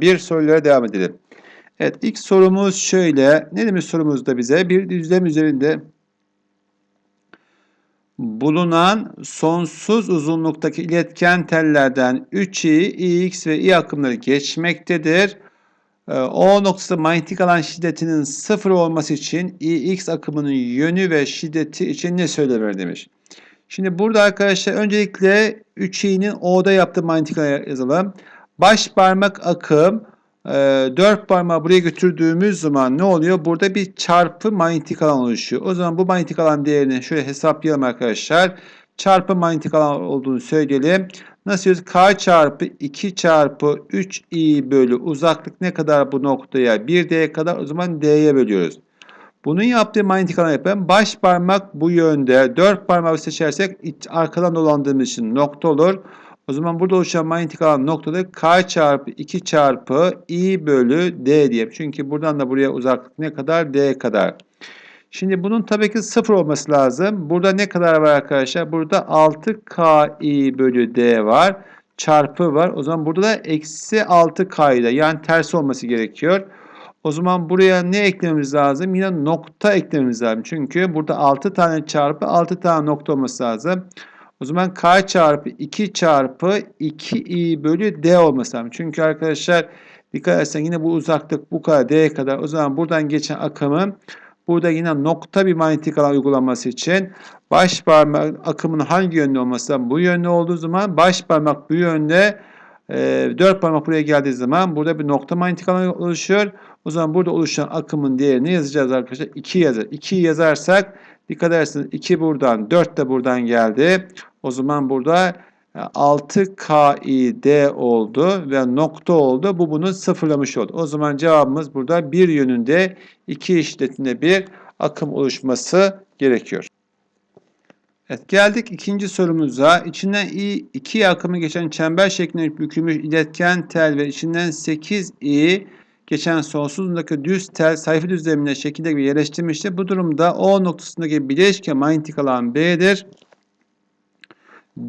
Bir soruyla devam edelim. Evet ilk sorumuz şöyle. Ne demiş sorumuzda bize? Bir düzlem üzerinde bulunan sonsuz uzunluktaki iletken tellerden 3i, ix ve i akımları geçmektedir. Ee, O noktası manyetik alan şiddetinin sıfır olması için ix akımının yönü ve şiddeti için ne söylenir demiş. Şimdi burada arkadaşlar öncelikle 3i'nin O'da yaptığı manyetik alan yazalım. Baş parmak akım e, 4 parmağı buraya götürdüğümüz zaman ne oluyor? Burada bir çarpı manyetik alan oluşuyor. O zaman bu manyetik alan değerini şöyle hesaplayalım arkadaşlar. Çarpı manyetik alan olduğunu söyleyelim. Nasıl yazıyoruz? K çarpı 2 çarpı 3i bölü uzaklık ne kadar bu noktaya? 1d'ye kadar o zaman d'ye bölüyoruz. Bunun yaptığı manyetik alan yapalım. Baş parmak bu yönde. 4 parmağı seçersek arkadan dolandığımız için nokta olur. O zaman burada oluşan manyetik alan noktada K çarpı 2 çarpı I bölü D diye. Çünkü buradan da buraya uzaklık ne kadar? D kadar. Şimdi bunun tabii ki sıfır olması lazım. Burada ne kadar var arkadaşlar? Burada 6KI bölü D var. Çarpı var. O zaman burada da eksi 6K'yla yani ters olması gerekiyor. O zaman buraya ne eklememiz lazım? Yine nokta eklememiz lazım. Çünkü burada 6 tane çarpı 6 tane nokta olması lazım. O zaman k çarpı 2 çarpı 2i bölü d olması lazım. Çünkü arkadaşlar dikkat edersen yine bu uzaklık bu kadar d'ye kadar. O zaman buradan geçen akımın burada yine nokta bir manyetik alan uygulanması için baş parmak akımının hangi yönde olması lazım? Bu yönde olduğu zaman baş parmak bu yönde e, 4 parmak buraya geldiği zaman burada bir nokta manyetik alan oluşuyor. O zaman burada oluşan akımın değerini yazacağız arkadaşlar. 2 yazar. 2'yi yazarsak dikkat ederseniz 2 buradan 4 de buradan geldi. O zaman burada 6KID oldu ve nokta oldu. Bu bunu sıfırlamış oldu. O zaman cevabımız burada bir yönünde iki işletinde bir akım oluşması gerekiyor. Evet geldik ikinci sorumuza. İçinden i iki akımı geçen çember şeklinde bükülmüş iletken tel ve içinden 8 i geçen sonsuzluğundaki düz tel sayfa düzlemine şekilde gibi yerleştirilmiştir. Bu durumda O noktasındaki bileşke manyetik alan B'dir.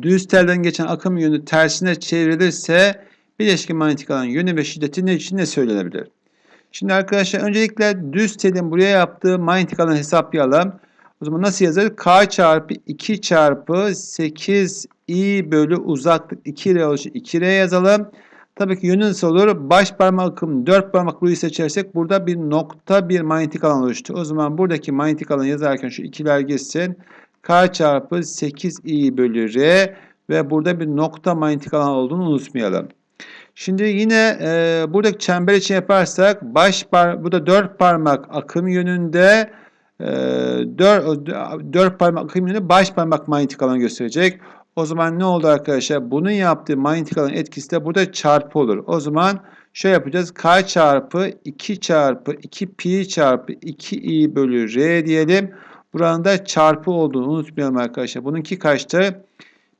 Düz telden geçen akım yönü tersine çevrilirse bileşke manyetik alan yönü ve şiddeti ne için ne söylenebilir? Şimdi arkadaşlar öncelikle düz telin buraya yaptığı manyetik alanı hesaplayalım. O zaman nasıl yazarız? K çarpı 2 çarpı 8 i bölü uzaklık 2 r oluşu 2 r yazalım. Tabii ki yönü olur? Baş parmak akım 4 parmak burayı seçersek burada bir nokta bir manyetik alan oluştu. O zaman buradaki manyetik alanı yazarken şu ikiler gitsin. K çarpı 8i bölü r ve burada bir nokta manyetik alan olduğunu unutmayalım. Şimdi yine e, buradaki çember için yaparsak baş par burada 4 parmak akım yönünde e, 4, 4 parmak akım yönünde baş parmak manyetik alanı gösterecek. O zaman ne oldu arkadaşlar? Bunun yaptığı manyetik alan etkisi de burada çarpı olur. O zaman şöyle yapacağız. K çarpı 2 çarpı 2 pi çarpı 2 i bölü r diyelim. Buranın da çarpı olduğunu unutmayalım arkadaşlar. Bununki kaçtı?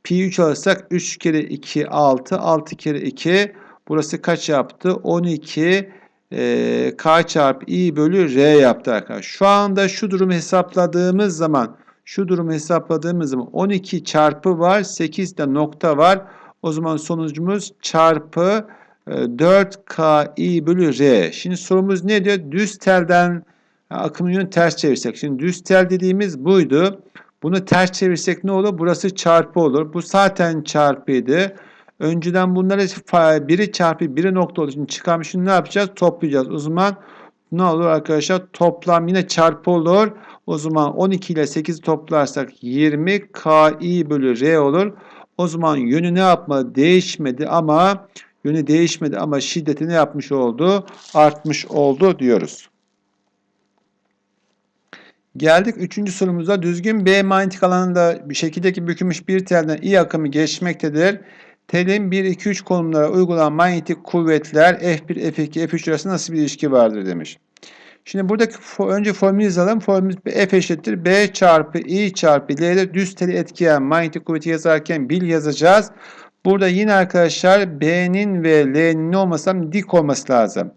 Pi 3 alırsak 3 kere 2 6. 6 kere 2. Burası kaç yaptı? 12 e, k çarpı i bölü r yaptı arkadaşlar. Şu anda şu durumu hesapladığımız zaman şu durumu hesapladığımız zaman 12 çarpı var. 8 de nokta var. O zaman sonucumuz çarpı 4ki bölü r. Şimdi sorumuz ne diyor? Düz telden akımın yönü ters çevirsek. Şimdi düz tel dediğimiz buydu. Bunu ters çevirsek ne olur? Burası çarpı olur. Bu zaten çarpıydı. Önceden bunları biri çarpı biri nokta olduğu için çıkarmış. Şimdi ne yapacağız? Toplayacağız. O zaman ne olur arkadaşlar? Toplam yine çarpı olur. O zaman 12 ile 8'i toplarsak 20 ki bölü r olur. O zaman yönü ne yapmadı? Değişmedi ama yönü değişmedi ama şiddeti ne yapmış oldu? Artmış oldu diyoruz. Geldik üçüncü sorumuza. Düzgün B manyetik alanında bir şekildeki bükülmüş bir telden I akımı geçmektedir. Telin 1, 2, 3 konumlara uygulanan manyetik kuvvetler F1, F2, F3 arasında nasıl bir ilişki vardır demiş. Şimdi buradaki önce formülü yazalım. Formülümüz F eşittir. B çarpı I çarpı L'de düz teli etkileyen manyetik kuvveti yazarken bil yazacağız. Burada yine arkadaşlar B'nin ve L'nin olmasam dik olması lazım.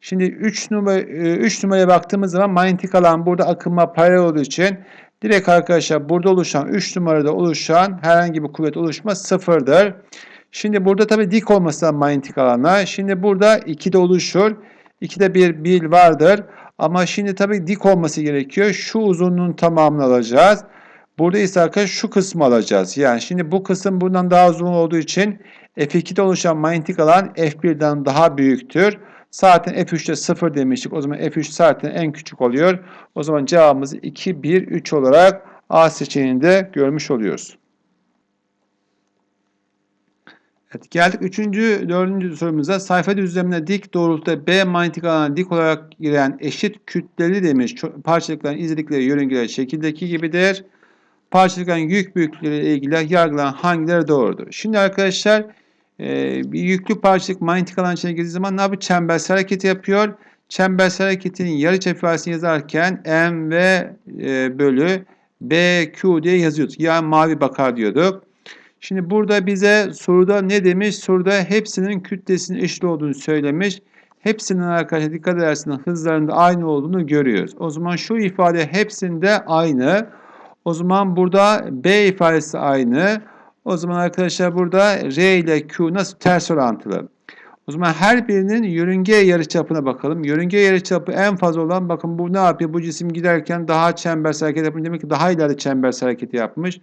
Şimdi 3 numara 3 numaraya baktığımız zaman manyetik alan burada akıma paralel olduğu için direkt arkadaşlar burada oluşan 3 numarada oluşan herhangi bir kuvvet oluşma sıfırdır. Şimdi burada tabii dik olması lazım manyetik alana. Şimdi burada 2'de oluşur. 2'de bir bil vardır. Ama şimdi tabii dik olması gerekiyor. Şu uzunluğun tamamını alacağız. Burada ise arkadaşlar şu kısmı alacağız. Yani şimdi bu kısım bundan daha uzun olduğu için F2'de oluşan manyetik alan F1'den daha büyüktür. Zaten F3'te 0 demiştik. O zaman F3 zaten en küçük oluyor. O zaman cevabımızı 2, 1, 3 olarak A seçeneğinde görmüş oluyoruz. Evet, geldik 3. 4. sorumuza. Sayfa düzlemine dik doğrultuda B manyetik alana dik olarak giren eşit kütleli demiş. Parçalıkların izledikleri yörüngeler şekildeki gibidir. Parçalıkların yük büyüklüğüyle ilgili yargılanan hangileri doğrudur? Şimdi arkadaşlar e, bir yüklü parçalık manyetik alan içine girdiği zaman ne yapıyor? Çembersel hareketi yapıyor. Çembersel hareketinin yarıçap ifadesini yazarken M ve e, bölü BQ diye yazıyorduk. Yani mavi bakar diyorduk. Şimdi burada bize soruda ne demiş? Soruda hepsinin kütlesinin eşit olduğunu söylemiş. Hepsinin arkadaşlar dikkat ederseniz hızlarında aynı olduğunu görüyoruz. O zaman şu ifade hepsinde aynı. O zaman burada B ifadesi aynı. O zaman arkadaşlar burada R ile Q nasıl ters orantılı? O zaman her birinin yörünge yarıçapına bakalım. Yörünge yarıçapı en fazla olan bakın bu ne yapıyor? Bu cisim giderken daha çembersel hareket yapmış. Demek ki daha ileride çembersel hareketi yapmış.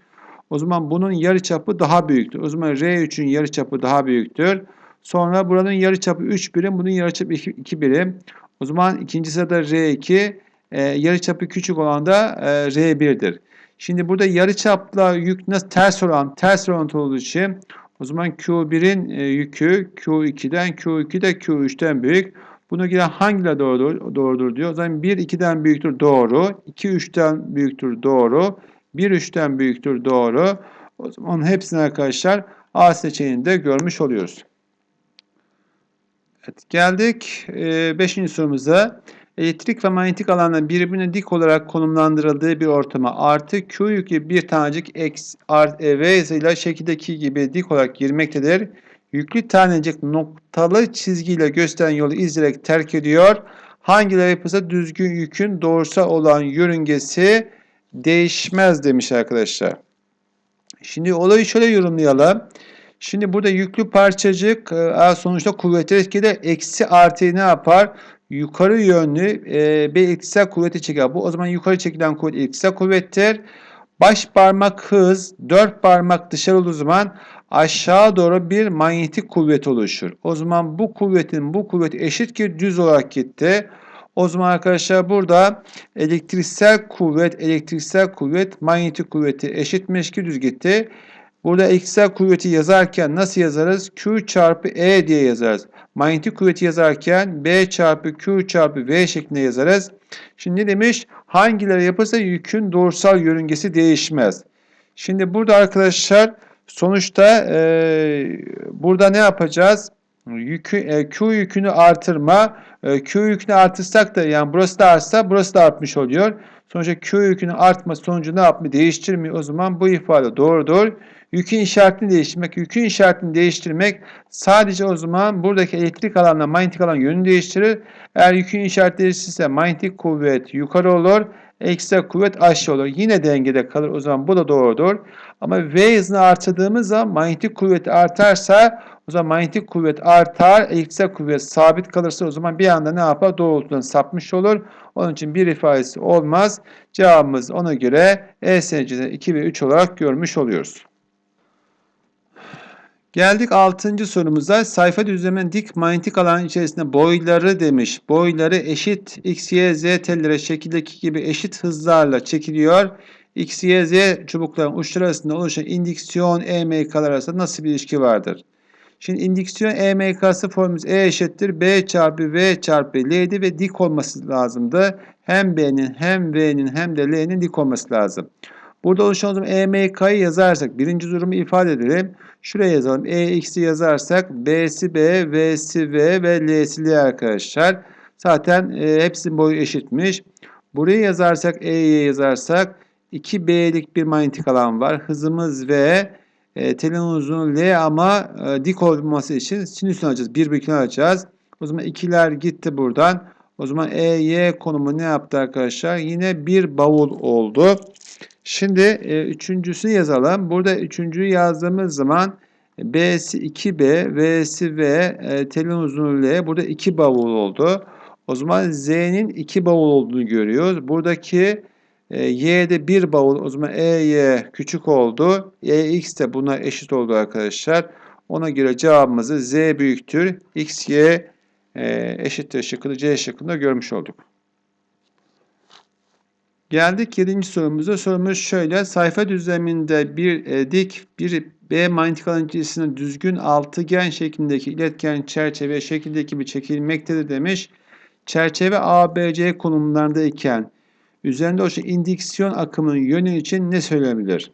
O zaman bunun yarıçapı daha büyüktür. O zaman R3'ün yarıçapı daha büyüktür. Sonra buranın yarıçapı 3 birim, bunun yarıçapı 2, 2 birim. O zaman ikinci sırada R2, e, yarıçapı küçük olan da e, R1'dir. Şimdi burada yarıçapla yük nasıl ters oran, ters orantılı olduğu için o zaman Q1'in e, yükü Q2'den, Q2 de Q3'ten büyük. Bunu giren hangileri doğrudur, doğrudur diyor. O zaman 1 2'den büyüktür doğru, 2 3'ten büyüktür doğru, 1 3'ten büyüktür doğru. O zaman hepsini arkadaşlar A seçeneğinde görmüş oluyoruz. Evet, geldik 5. E, sorumuza. Elektrik ve manyetik alanların birbirine dik olarak konumlandırıldığı bir ortama artı Q yüklü bir tanecik X e, V ile şekildeki gibi dik olarak girmektedir. Yüklü tanecik noktalı çizgiyle gösteren yolu izleyerek terk ediyor. Hangileri yapılsa düzgün yükün doğrusal olan yörüngesi değişmez demiş arkadaşlar. Şimdi olayı şöyle yorumlayalım. Şimdi burada yüklü parçacık e, sonuçta kuvvetli etkide eksi artıyı ne yapar? Yukarı yönlü e, bir etkisel kuvveti çeker. Bu o zaman yukarı çekilen kuvvet etkisel kuvvettir. Baş parmak hız, dört parmak dışarı olduğu zaman aşağı doğru bir manyetik kuvvet oluşur. O zaman bu kuvvetin bu kuvvet eşit ki düz olarak gitti. O zaman arkadaşlar burada elektriksel kuvvet, elektriksel kuvvet manyetik kuvveti eşitmiş ki düz gitti. Burada eksiksel kuvveti yazarken nasıl yazarız? Q çarpı E diye yazarız. Manyetik kuvveti yazarken B çarpı Q çarpı V şeklinde yazarız. Şimdi ne demiş? Hangileri yapılsa yükün doğrusal yörüngesi değişmez. Şimdi burada arkadaşlar sonuçta e, burada ne yapacağız? Yükü, e, Q yükünü artırma. E, Q yükünü artırsak da yani burası da artsa burası da artmış oluyor. Sonuçta Q yükünün artması sonucu ne yapmıyor? Değiştirmiyor. O zaman bu ifade doğrudur. Yükün işaretini değiştirmek. Yükün işaretini değiştirmek sadece o zaman buradaki elektrik alanla manyetik alan yönünü değiştirir. Eğer yükün işareti değiştirirse manyetik kuvvet yukarı olur. Ekstra kuvvet aşağı olur. Yine dengede kalır. O zaman bu da doğrudur. Ama V hızını artırdığımız zaman manyetik kuvvet artarsa o zaman manyetik kuvvet artar. Ekstra kuvvet sabit kalırsa o zaman bir anda ne yapar? Doğrultudan sapmış olur. Onun için bir ifadesi olmaz. Cevabımız ona göre E seçeneği 2 ve 3 olarak görmüş oluyoruz. Geldik 6. sorumuza. Sayfa düzlemenin dik manyetik alan içerisinde boyları demiş. Boyları eşit x, y, z tellere şekildeki gibi eşit hızlarla çekiliyor. X, Y, Z çubukların uçları arasında oluşan indüksiyon EMK'lar arasında nasıl bir ilişki vardır? Şimdi indüksiyon EMK'sı formülümüz E eşittir. B çarpı V çarpı L'di ve dik olması lazımdı. Hem B'nin hem V'nin hem de L'nin dik olması lazım. Burada oluşan zaman EMK'yı yazarsak birinci durumu ifade edelim. Şuraya yazalım. EX'i yazarsak B'si B, V'si V ve L'si L arkadaşlar. Zaten e, hepsinin boyu eşitmiş. Buraya yazarsak E'ye yazarsak 2B'lik bir manyetik alan var. Hızımız V. E, telin uzunluğu L ama e, dik olması için sinüsünü alacağız. Bir bükünü alacağız. O zaman ikiler gitti buradan. O zaman EY konumu ne yaptı arkadaşlar? Yine bir bavul oldu. Şimdi e, üçüncüsünü yazalım. Burada üçüncüyü yazdığımız zaman B'si 2B, V'si V, e, telin uzunluğu L. Burada 2 bavul oldu. O zaman Z'nin 2 bavul olduğunu görüyoruz. Buradaki e, Y'de 1 bavul. O zaman EY küçük oldu. EX de buna eşit oldu arkadaşlar. Ona göre cevabımızı Z büyüktür. XY e, eşittir şıkkını C şıkkında görmüş olduk. Geldik 7. sorumuza. Sorumuz şöyle. Sayfa düzleminde bir e, dik bir B manyetik alan cinsinin düzgün altıgen şeklindeki iletken çerçeve şeklindeki bir çekilmektedir demiş. Çerçeve ABC konumlarındayken üzerinde oluşan indüksiyon akımının yönü için ne söylenebilir?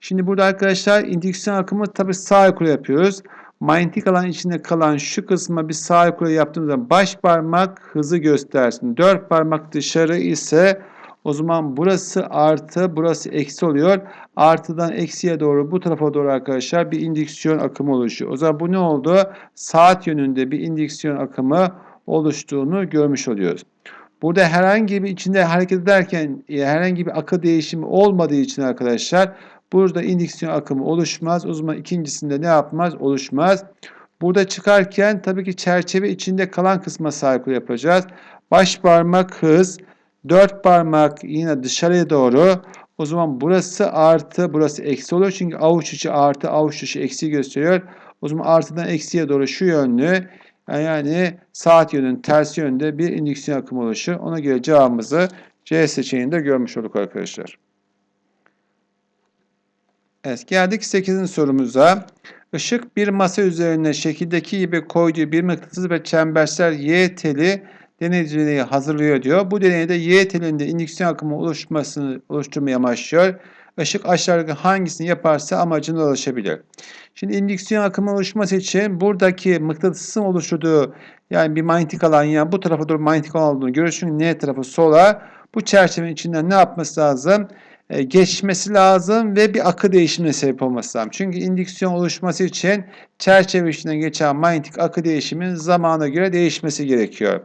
Şimdi burada arkadaşlar indüksiyon akımı tabi sağ yukarı yapıyoruz. Manyetik alan içinde kalan şu kısma bir sağ yukarı yaptığımızda baş parmak hızı göstersin. Dört parmak dışarı ise o zaman burası artı, burası eksi oluyor. Artıdan eksiye doğru bu tarafa doğru arkadaşlar bir indüksiyon akımı oluşuyor. O zaman bu ne oldu? Saat yönünde bir indüksiyon akımı oluştuğunu görmüş oluyoruz. Burada herhangi bir içinde hareket ederken e, herhangi bir akı değişimi olmadığı için arkadaşlar burada indüksiyon akımı oluşmaz. O zaman ikincisinde ne yapmaz? Oluşmaz. Burada çıkarken tabii ki çerçeve içinde kalan kısma sahip yapacağız. Baş parmak hız, dört parmak yine dışarıya doğru. O zaman burası artı, burası eksi oluyor. Çünkü avuç içi artı, avuç dışı eksi gösteriyor. O zaman artıdan eksiye doğru şu yönlü yani saat yönünün tersi yönde bir indüksiyon akımı oluşur. Ona göre cevabımızı C seçeneğinde görmüş olduk arkadaşlar. Evet geldik 8. sorumuza. Işık bir masa üzerine şekildeki gibi koyduğu bir mıknatıs ve çembersel Y teli deneyiciliği hazırlıyor diyor. Bu deneyde Y telinde indüksiyon akımı oluşmasını oluşturmaya amaçlıyor. Işık aşağıdaki hangisini yaparsa amacına ulaşabilir. Şimdi indüksiyon akımı oluşması için buradaki mıknatısın oluşturduğu yani bir manyetik alan yani bu tarafa doğru manyetik alan olduğunu görüyoruz. Çünkü tarafı sola. Bu çerçevenin içinden ne yapması lazım? Ee, geçmesi lazım ve bir akı değişimine sebep olması lazım. Çünkü indüksiyon oluşması için çerçeve içinden geçen manyetik akı değişimin zamana göre değişmesi gerekiyor.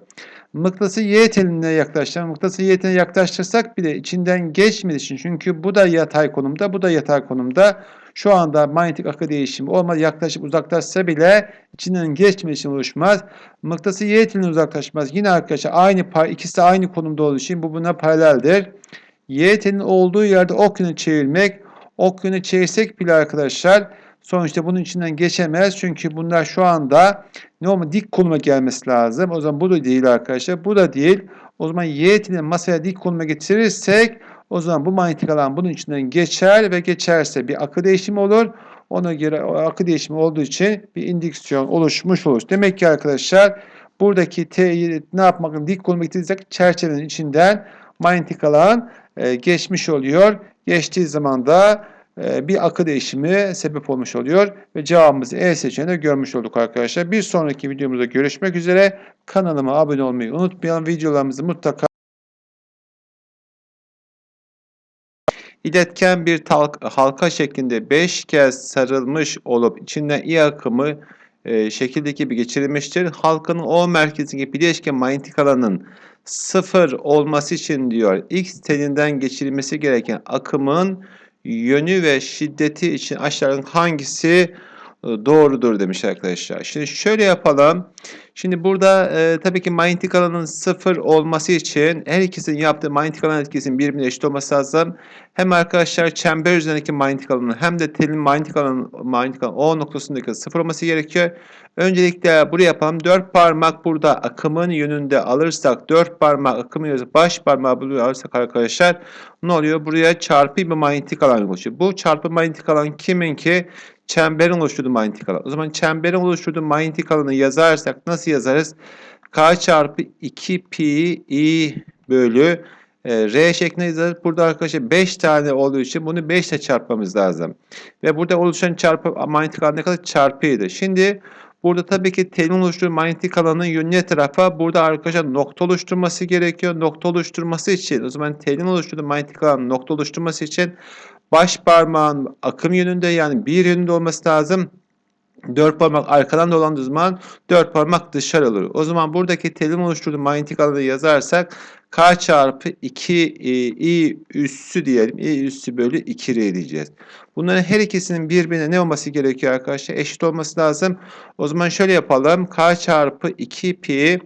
Mıknatısı Y teline yaklaştıralım. Mıknatısı Y teline yaklaştırsak bile içinden geçmediği için çünkü bu da yatay konumda, bu da yatay konumda. Şu anda manyetik akı değişimi olmaz. Yaklaşıp uzaklaşsa bile içinden geçmediği için oluşmaz. Mıknatısı Y teline uzaklaşmaz. Yine arkadaşlar aynı ikisi de aynı konumda olduğu için bu buna paraleldir. Y telinin olduğu yerde ok yönü çevirmek. Ok yönü çevirsek bile arkadaşlar sonuçta bunun içinden geçemez. Çünkü bunlar şu anda ne olma dik konuma gelmesi lazım. O zaman bu da değil arkadaşlar. Bu da değil. O zaman Y telini masaya dik konuma getirirsek o zaman bu manyetik alan bunun içinden geçer ve geçerse bir akı değişimi olur. Ona göre akı değişimi olduğu için bir indüksiyon oluşmuş olur. Demek ki arkadaşlar buradaki T'yi ne yapmak dik konuma getirirsek çerçevenin içinden manyetik alan e, geçmiş oluyor. Geçtiği zaman da bir akı değişimi sebep olmuş oluyor ve cevabımızı E seçeneğinde görmüş olduk arkadaşlar. Bir sonraki videomuzda görüşmek üzere. Kanalıma abone olmayı unutmayalım. Videolarımızı mutlaka İletken bir halka şeklinde 5 kez sarılmış olup içinden i akımı e, şekildeki bir geçirilmiştir. Halkanın O merkezindeki bileşke manyetik alanın sıfır olması için diyor X telinden geçirilmesi gereken akımın yönü ve şiddeti için aşağıdan hangisi doğrudur demiş arkadaşlar. Şimdi şöyle yapalım. Şimdi burada e, tabii ki manyetik alanın sıfır olması için her ikisinin yaptığı manyetik alan etkisinin birbirine eşit olması lazım. Hem arkadaşlar çember üzerindeki manyetik alanın hem de telin manyetik alanın manyetik alan O noktasındaki sıfır olması gerekiyor. Öncelikle buraya yapalım. Dört parmak burada akımın yönünde alırsak dört parmak akımın yönünde baş parmağı buraya alırsak arkadaşlar ne oluyor? Buraya çarpı bir manyetik alan oluşuyor. Bu çarpı manyetik alan kimin ki? Çemberin oluşturduğu manyetik alan. O zaman çemberin oluşturduğu manyetik alanı yazarsak nasıl yazarız? K çarpı 2 pi i bölü e, R şeklinde yazarız. Burada arkadaşlar 5 tane olduğu için bunu 5 ile çarpmamız lazım. Ve burada oluşan çarpı manyetik alan ne kadar? Çarpıydı. Şimdi burada tabii ki telin oluşturduğu manyetik alanın yönüne tarafa burada arkadaşlar nokta oluşturması gerekiyor. Nokta oluşturması için o zaman telin oluşturduğu manyetik alanın nokta oluşturması için baş parmağın akım yönünde yani bir yönünde olması lazım. Dört parmak arkadan dolandığı zaman dört parmak dışarı olur. O zaman buradaki telin oluşturduğu manyetik alanı yazarsak K çarpı 2 e, i üssü diyelim. i üssü bölü 2 r diyeceğiz. Bunların her ikisinin birbirine ne olması gerekiyor arkadaşlar? Eşit olması lazım. O zaman şöyle yapalım. K çarpı 2 pi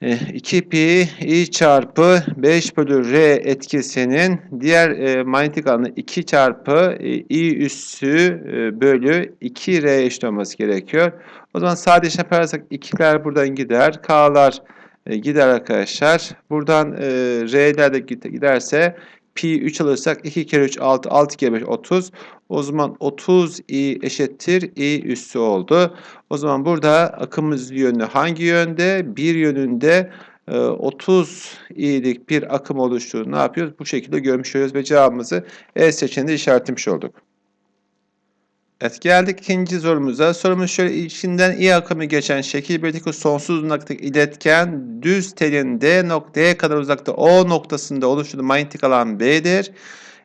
2 e, pi i çarpı 5 bölü r etkisinin diğer e, manyetik alanı 2 çarpı e, i üssü e, bölü 2 r eşit olması gerekiyor. O zaman sadece yaparsak 2'ler buradan gider. K'lar e, gider arkadaşlar. Buradan e, r'ler de giderse pi 3 alırsak 2 kere 3 6 6 kere 5 30. O zaman 30 i eşittir i üssü oldu. O zaman burada akımız yönü hangi yönde? Bir yönünde 30 e, i'lik bir akım oluştuğunu ne yapıyoruz? Bu şekilde görmüş oluyoruz ve cevabımızı E seçeneğinde işaretlemiş olduk. Evet geldik ikinci sorumuza. Sorumuz şöyle içinden i akımı geçen şekil birdeki sonsuz uzunluktaki iletken düz telin D noktaya kadar uzakta O noktasında oluşturduğu manyetik alan B'dir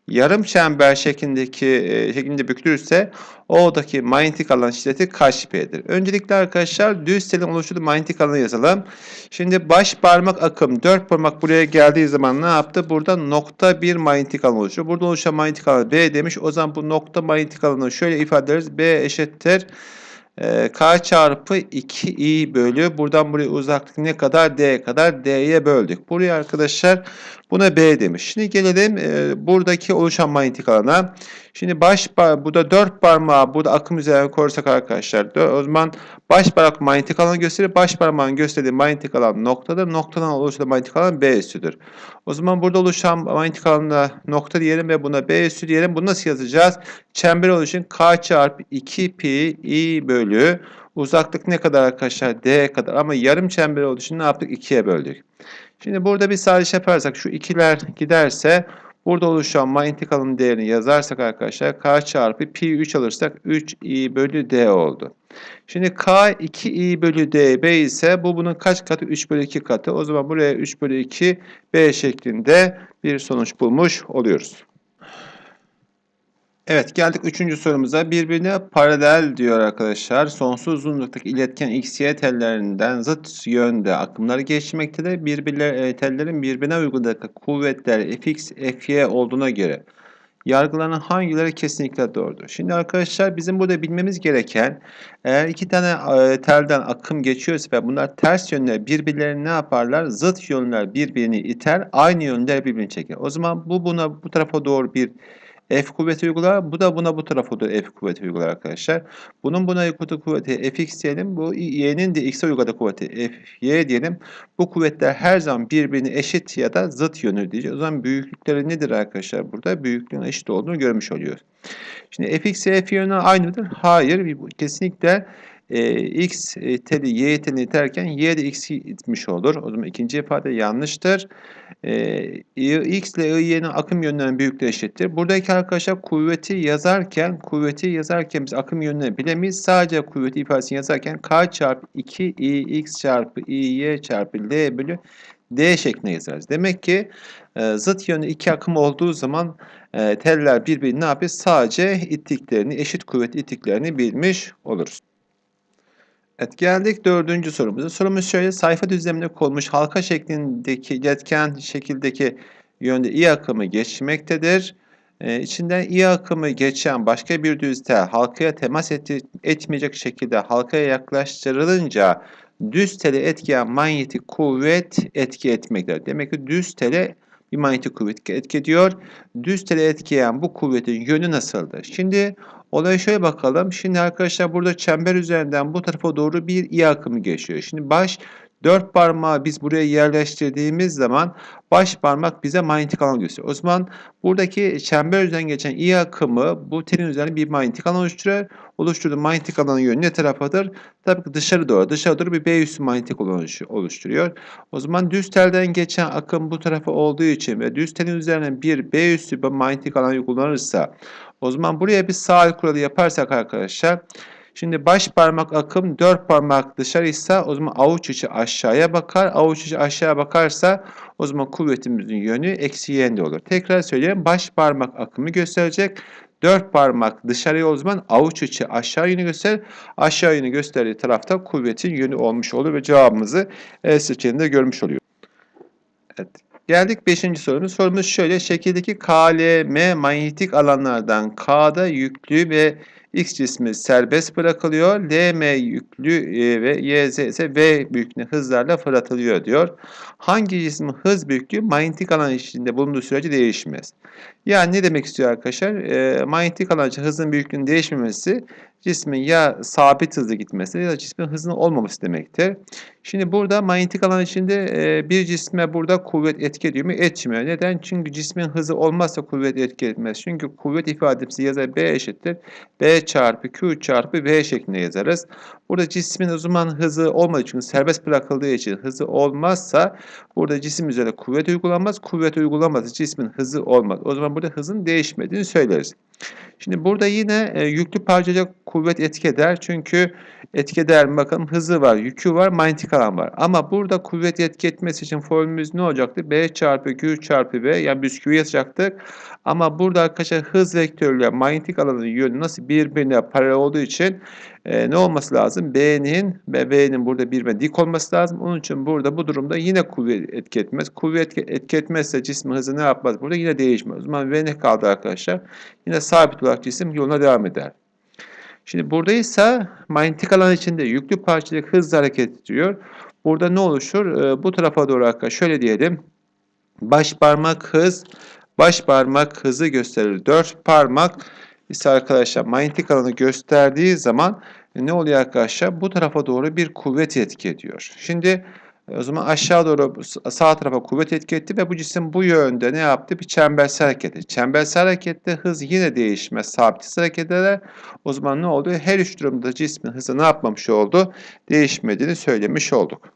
yarım çember şeklindeki e, şeklinde bükülürse O'daki manyetik alan şiddeti kaç P'dir? Öncelikle arkadaşlar düz telin oluşturduğu manyetik alanı yazalım. Şimdi baş parmak akım 4 parmak buraya geldiği zaman ne yaptı? Burada nokta bir manyetik alan oluşuyor. Burada oluşan manyetik alan B demiş. O zaman bu nokta manyetik alanı şöyle ifade ederiz. B eşittir e, K çarpı 2i bölü buradan buraya uzaklık ne kadar D kadar D'ye böldük. Buraya arkadaşlar buna B demiş. Şimdi gelelim e, buradaki oluşan manyetik alana. Şimdi baş bu da 4 parmağı burada akım üzerine korursak arkadaşlar. O zaman baş parmak manyetik alanı gösterir. Baş parmağın gösterdiği manyetik alan noktadır. Noktadan oluşan manyetik alan B üssüdür. O zaman burada oluşan manyetik alana nokta diyelim ve buna B üssü diyelim. Bunu nasıl yazacağız? Çember oluşun K çarpı 2 pi i bölü uzaklık ne kadar arkadaşlar? D kadar ama yarım çember olduğu için ne yaptık? 2'ye böldük. Şimdi burada bir sadece yaparsak şu ikiler giderse Burada oluşan manyetik alanın değerini yazarsak arkadaşlar K çarpı pi 3 alırsak 3i bölü d oldu. Şimdi K 2i bölü db ise bu bunun kaç katı? 3 bölü 2 katı. O zaman buraya 3 bölü 2 b şeklinde bir sonuç bulmuş oluyoruz. Evet geldik üçüncü sorumuza. Birbirine paralel diyor arkadaşlar. Sonsuz uzunluktaki iletken x, y tellerinden zıt yönde akımlar geçmektedir. Birbirler, e, tellerin birbirine uyguladığı kuvvetler fx, fy olduğuna göre yargılanan hangileri kesinlikle doğrudur? Şimdi arkadaşlar bizim burada bilmemiz gereken eğer iki tane e, telden akım geçiyorsa ve bunlar ters yönler birbirlerini ne yaparlar? Zıt yönler birbirini iter, aynı yönler birbirini çeker. O zaman bu buna bu tarafa doğru bir F kuvveti uygular. Bu da buna bu tarafa da F kuvveti uygular arkadaşlar. Bunun buna uyguladığı kuvveti Fx diyelim. Bu y'nin de x'e uyguladığı kuvveti Fy diyelim. Bu kuvvetler her zaman birbirine eşit ya da zıt yönü diyeceğiz. O zaman büyüklükleri nedir arkadaşlar? Burada büyüklüğün eşit olduğunu görmüş oluyoruz. Şimdi Fx ile Fy yönü aynı mıdır? Hayır. Kesinlikle e, x teli y telini iterken y de x'i itmiş olur. O zaman ikinci ifade yanlıştır. E, x ile y'nin akım yönlerinin büyüklüğü eşittir. Buradaki arkadaşlar kuvveti yazarken kuvveti yazarken biz akım yönlerini bilemeyiz. Sadece kuvveti ifadesini yazarken k çarpı 2 i x çarpı i y çarpı l bölü d şeklinde yazarız. Demek ki e, zıt yönlü iki akım olduğu zaman e, teller birbirini ne yapıyor? Sadece ittiklerini, eşit kuvvet ittiklerini bilmiş oluruz. Evet geldik dördüncü sorumuza. Sorumuz şöyle sayfa düzlemine konmuş halka şeklindeki iletken şekildeki yönde i akımı geçmektedir. Ee, içinden i akımı geçen başka bir düzte halkaya temas et etmeyecek şekilde halkaya yaklaştırılınca düz tele etkileyen manyetik kuvvet etki etmektedir. Demek ki düz tele bir manyetik kuvvet etki ediyor. Düz tele etkileyen bu kuvvetin yönü nasıldır? Şimdi Olaya şöyle bakalım. Şimdi arkadaşlar burada çember üzerinden bu tarafa doğru bir i akımı geçiyor. Şimdi baş dört parmağı biz buraya yerleştirdiğimiz zaman baş parmak bize manyetik alan gösteriyor. O zaman buradaki çember üzerinden geçen i akımı bu telin üzerinde bir manyetik alan oluşturuyor. Oluşturduğu manyetik alanın yönü ne tarafadır? Tabii ki dışarı doğru. Dışarı doğru bir B üssü manyetik alan oluşturuyor. O zaman düz telden geçen akım bu tarafa olduğu için ve düz telin üzerine bir B üssü bir manyetik alan kullanırsa o zaman buraya bir sağ kuralı yaparsak arkadaşlar. Şimdi baş parmak akım 4 parmak dışarıysa o zaman avuç içi aşağıya bakar. Avuç içi aşağıya bakarsa o zaman kuvvetimizin yönü eksi yönde olur. Tekrar söyleyeyim. Baş parmak akımı gösterecek. Dört parmak dışarıya o zaman avuç içi aşağı yönü gösterir. Aşağı yönü gösterdiği tarafta kuvvetin yönü olmuş olur ve cevabımızı E seçeneğinde görmüş oluyor. Evet. Geldik 5. sorumuz. Sorumuz şöyle. Şekildeki KLM manyetik alanlardan K'da yüklü ve X cismi serbest bırakılıyor. LM yüklü e, ve YZ ise V büyüklüğünde hızlarla fırlatılıyor diyor. Hangi cismin hız büyüklüğü manyetik alan içinde bulunduğu sürece değişmez. Yani ne demek istiyor arkadaşlar? E, manyetik alan için hızın büyüklüğünün değişmemesi cismin ya sabit hızlı gitmesi ya da cismin hızının olmaması demektir. Şimdi burada manyetik alan içinde e, bir cisme burada kuvvet etki ediyor mu? Etmiyor. Neden? Çünkü cismin hızı olmazsa kuvvet etki etmez. Çünkü kuvvet ifadesi yazar B eşittir. B çarpı Q çarpı V şeklinde yazarız. Burada cismin o zaman hızı olmadığı için serbest bırakıldığı için hızı olmazsa burada cisim üzerine kuvvet uygulanmaz. Kuvvet uygulanmazsa cismin hızı olmaz. O zaman burada hızın değişmediğini söyleriz. Şimdi burada yine e, yüklü parçacık kuvvet etki eder. Çünkü etki eder bakalım hızı var, yükü var, manyetik alan var. Ama burada kuvvet etki etmesi için formülümüz ne olacaktı? B çarpı Q çarpı V yani bisküvi yazacaktık. Ama burada arkadaşlar hız vektörüyle manyetik alanın yönü nasıl birbirine paralel olduğu için e, ne olması lazım? B'nin ve V'nin burada birbirine dik olması lazım. Onun için burada bu durumda yine kuvvet etki etmez. Kuvvet etki etmezse cismin hızı ne yapmaz? Burada yine değişmez. O zaman V ne kaldı arkadaşlar? Yine sabit olarak cisim yoluna devam eder. Şimdi buradaysa manyetik alan içinde yüklü parçacık hızla hareket ediyor. Burada ne oluşur? Ee, bu tarafa doğru arkadaşlar şöyle diyelim. Baş parmak hız, baş parmak hızı gösterir. Dört parmak ise arkadaşlar manyetik alanı gösterdiği zaman ne oluyor arkadaşlar? Bu tarafa doğru bir kuvvet etki ediyor. Şimdi e, o zaman aşağı doğru sağ tarafa kuvvet etki etti ve bu cisim bu yönde ne yaptı? Bir çembersel hareket Çembersel harekette hız yine değişmez. Sabit hareket eder. O zaman ne oldu? Her üç durumda cismin hızı ne yapmamış oldu? Değişmediğini söylemiş olduk.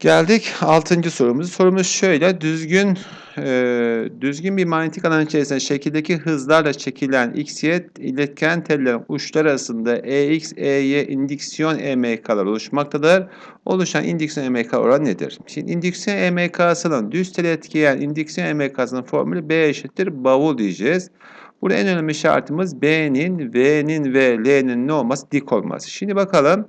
Geldik 6. sorumuz. Sorumuz şöyle. Düzgün e, düzgün bir manyetik alan içerisinde şekildeki hızlarla çekilen x, y iletken tellerin uçları arasında EX, EY indüksiyon EMK'lar oluşmaktadır. Oluşan indüksiyon EMK oranı nedir? Şimdi indüksiyon EMK'sının düz tele etkileyen indüksiyon EMK'sının formülü B eşittir bavul diyeceğiz. Burada en önemli şartımız B'nin, V'nin ve L'nin ne olması? Dik olması. Şimdi bakalım.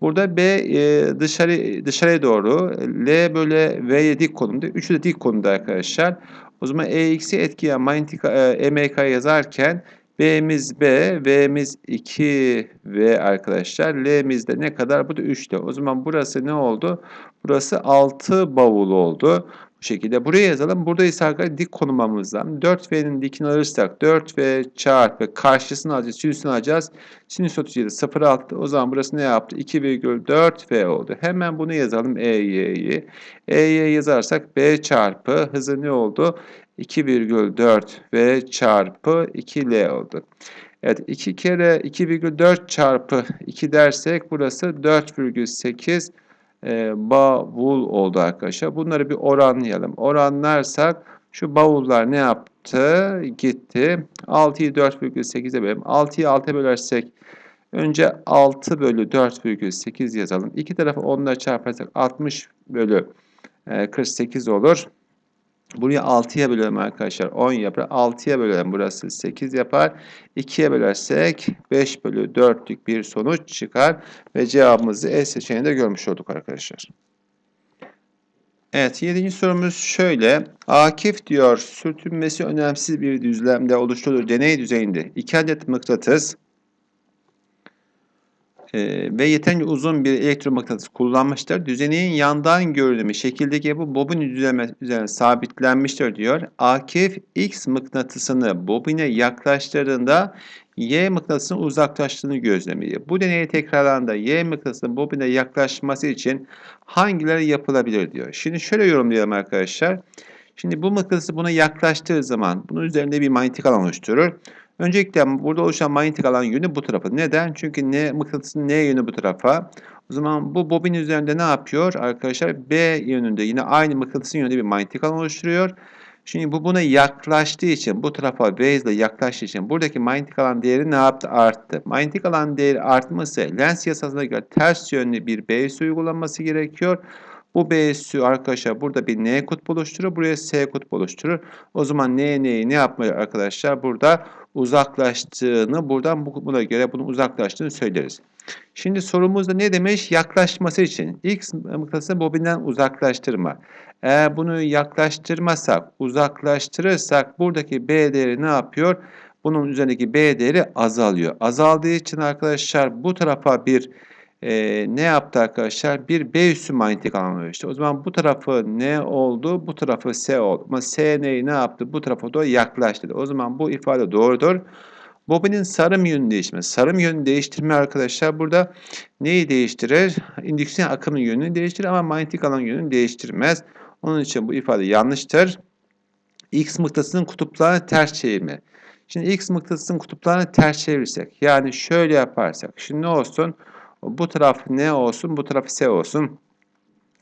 Burada B e, dışarı dışarıya doğru, L böyle V'ye dik konumda, üçü de dik konumda arkadaşlar. O zaman EX'i etkileyen manyetik e, MK yazarken B'miz B, V'miz 2V arkadaşlar. L'miz de ne kadar? Bu da 3'te. O zaman burası ne oldu? Burası 6 bavul oldu. Bu şekilde buraya yazalım. Burada ise arkadaşlar dik konumamızdan 4V'nin dikini alırsak 4V çarpı karşısını alacağız. Sinüsünü alacağız. Sinüs 37 0,6. O zaman burası ne yaptı? 2,4V oldu. Hemen bunu yazalım EY'yi. EY yazarsak B çarpı hızı ne oldu? 2,4V çarpı 2L oldu. Evet 2 kere 2,4 çarpı 2 dersek burası 4,8 e, bavul oldu arkadaşlar. Bunları bir oranlayalım. Oranlarsak şu bavullar ne yaptı? Gitti. 6'yı 4,8'e bölelim. 6'yı 6'ya bölersek önce 6 bölü 4,8 yazalım. İki tarafı 10'la çarparsak 60 bölü 48 olur. Buraya 6'ya bölelim arkadaşlar. 10 yapar. 6'ya bölelim. Burası 8 yapar. 2'ye bölersek 5 bölü 4'lük bir sonuç çıkar. Ve cevabımızı E seçeneğinde görmüş olduk arkadaşlar. Evet 7. sorumuz şöyle. Akif diyor sürtünmesi önemsiz bir düzlemde oluşturulur deney düzeyinde 2 adet mıknatıs e, ve yeterince uzun bir elektromıknatıs kullanmıştır. Düzeneğin yandan görünümü şekildeki bu bobin üzerine sabitlenmiştir diyor. Akif X mıknatısını bobine yaklaştırdığında Y mıknatısının uzaklaştığını gözlemliyor. Bu deneyi tekrarlandığında Y mıknatısının bobine yaklaşması için hangileri yapılabilir diyor. Şimdi şöyle yorumlayalım arkadaşlar. Şimdi bu mıknatısı buna yaklaştığı zaman bunun üzerinde bir manyetik alan oluşturur. Öncelikle burada oluşan manyetik alan yönü bu tarafa. Neden? Çünkü ne mıknatısın ne yönü bu tarafa. O zaman bu bobin üzerinde ne yapıyor? Arkadaşlar B yönünde yine aynı mıknatısın yönünde bir manyetik alan oluşturuyor. Şimdi bu buna yaklaştığı için bu tarafa V ile yaklaştığı için buradaki manyetik alan değeri ne yaptı? Arttı. Manyetik alan değeri artması lens yasasına göre ters yönlü bir B uygulanması gerekiyor. Bu B üssü arkadaşlar burada bir N kutbu oluşturur. Buraya S kutbu oluşturur. O zaman N N'yi ne yapmıyor arkadaşlar? Burada uzaklaştığını buradan bu- buna göre bunun uzaklaştığını söyleriz. Şimdi sorumuzda ne demiş? Yaklaşması için. X mıknatısını bobinden uzaklaştırma. Eğer bunu yaklaştırmasak, uzaklaştırırsak buradaki B değeri ne yapıyor? Bunun üzerindeki B değeri azalıyor. Azaldığı için arkadaşlar bu tarafa bir e, ne yaptı arkadaşlar? Bir B üssü manyetik alan oluştu. O zaman bu tarafı ne oldu? Bu tarafı S oldu. Ama S neyi ne yaptı? Bu tarafa doğru yaklaştı. O zaman bu ifade doğrudur. Bobinin sarım yönünü değiştirmesi. Sarım yönünü değiştirme arkadaşlar burada neyi değiştirir? İndüksiyon akımın yönünü değiştirir ama manyetik alan yönünü değiştirmez. Onun için bu ifade yanlıştır. X mıknatısının kutuplarını ters çevirme. Şimdi X mıknatısının kutuplarını ters çevirirsek yani şöyle yaparsak şimdi ne olsun? Bu taraf ne olsun? Bu taraf S olsun.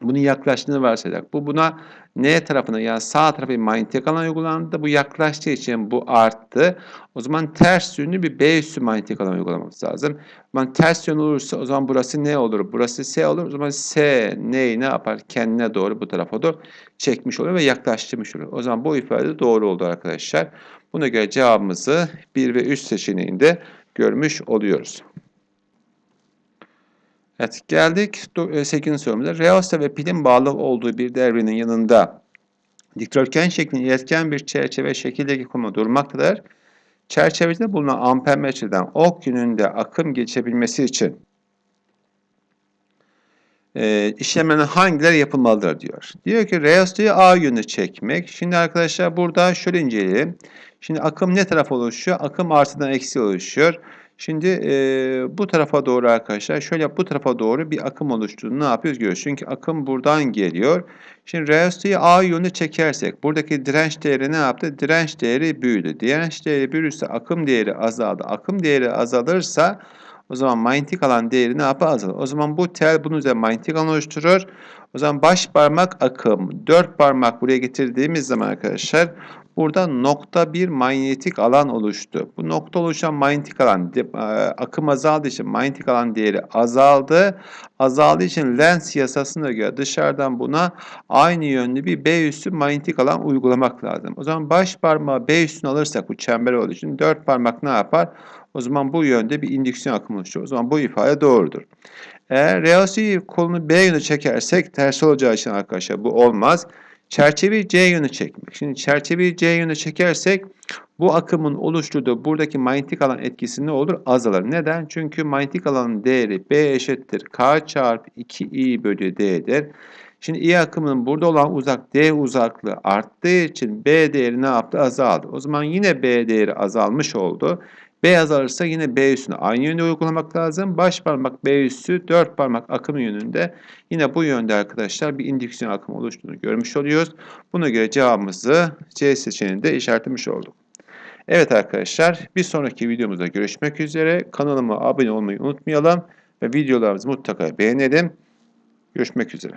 Bunun yaklaştığını varsayacak. Bu buna N tarafına yani sağ tarafa bir manyetik alan uygulandı. Bu yaklaştığı için bu arttı. O zaman ters yönlü bir B üssü manyetik alan uygulamamız lazım. O zaman ters yön olursa o zaman burası ne olur? Burası S olur. O zaman S neyi ne yapar? Kendine doğru bu tarafa doğru çekmiş oluyor ve yaklaştırmış oluyor. O zaman bu ifade doğru oldu arkadaşlar. Buna göre cevabımızı 1 ve 3 seçeneğinde görmüş oluyoruz. Evet geldik 8. sorumuza. Reosta ve pilin bağlı olduğu bir devrenin yanında dikdörtgen şeklinde iletken bir çerçeve şekildeki konu durmaktadır. Çerçevede bulunan ampermetreden ok yönünde akım geçebilmesi için e, işlemlerin hangileri yapılmalıdır diyor. Diyor ki reostayı A yönü çekmek. Şimdi arkadaşlar burada şöyle inceleyelim. Şimdi akım ne tarafa oluşuyor? Akım artıdan eksi oluşuyor. Şimdi e, bu tarafa doğru arkadaşlar şöyle bu tarafa doğru bir akım oluştuğunu ne yapıyoruz görüyoruz. Çünkü akım buradan geliyor. Şimdi reostayı A yönü çekersek buradaki direnç değeri ne yaptı? Direnç değeri büyüdü. Direnç değeri büyürse akım değeri azaldı. Akım değeri azalırsa o zaman manyetik alan değeri ne yapar? Azalır. O zaman bu tel bunun üzerine manyetik alan oluşturur. O zaman baş parmak akım, dört parmak buraya getirdiğimiz zaman arkadaşlar burada nokta bir manyetik alan oluştu. Bu nokta oluşan manyetik alan e, akım azaldığı için manyetik alan değeri azaldı. Azaldığı için Lenz yasasına göre dışarıdan buna aynı yönlü bir B üssü manyetik alan uygulamak lazım. O zaman baş parmağı B üstüne alırsak bu çember olduğu için dört parmak ne yapar? O zaman bu yönde bir indüksiyon akımı oluşuyor. O zaman bu ifade doğrudur. Eğer reasi kolunu B yönü çekersek ters olacağı için arkadaşlar bu olmaz. Çerçeveyi C yönü çekmek. Şimdi çerçeveyi C yönü çekersek bu akımın oluşturduğu buradaki manyetik alan etkisi ne olur? Azalır. Neden? Çünkü manyetik alanın değeri B eşittir K çarpı 2I bölü D'dir. Şimdi I akımının burada olan uzak D uzaklığı arttığı için B değeri ne yaptı? Azaldı. O zaman yine B değeri azalmış oldu. B azalırsa yine B üssünü aynı yönde uygulamak lazım. Baş parmak B üssü, dört parmak akım yönünde. Yine bu yönde arkadaşlar bir indüksiyon akımı oluştuğunu görmüş oluyoruz. Buna göre cevabımızı C seçeneğinde işaretlemiş olduk. Evet arkadaşlar bir sonraki videomuzda görüşmek üzere. Kanalıma abone olmayı unutmayalım ve videolarımızı mutlaka beğenelim. Görüşmek üzere.